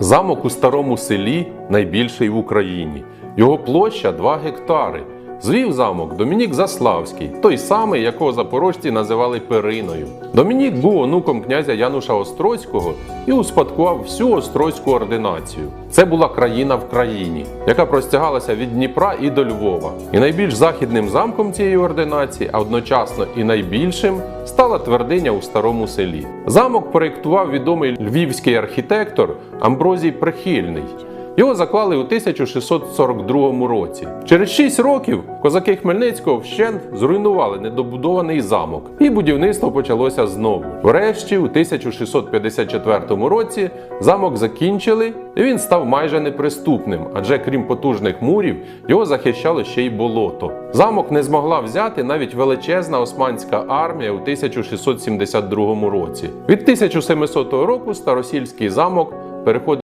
Замок у старому селі найбільший в Україні. Його площа 2 гектари. Звів замок Домінік Заславський, той самий, якого запорожці називали Периною. Домінік був онуком князя Януша Острозького і успадкував всю Острозьку ординацію. Це була країна в країні, яка простягалася від Дніпра і до Львова. І найбільш західним замком цієї ординації, а одночасно і найбільшим, стала твердиня у старому селі. Замок проєктував відомий львівський архітектор Амброзій Прихильний. Його заклали у 1642 році. Через 6 років козаки Хмельницького вщент зруйнували недобудований замок, і будівництво почалося знову. Врешті, у 1654 році, замок закінчили, і він став майже неприступним, адже крім потужних мурів, його захищало ще й болото. Замок не змогла взяти навіть величезна османська армія у 1672 році. Від 1700 року старосільський замок переходив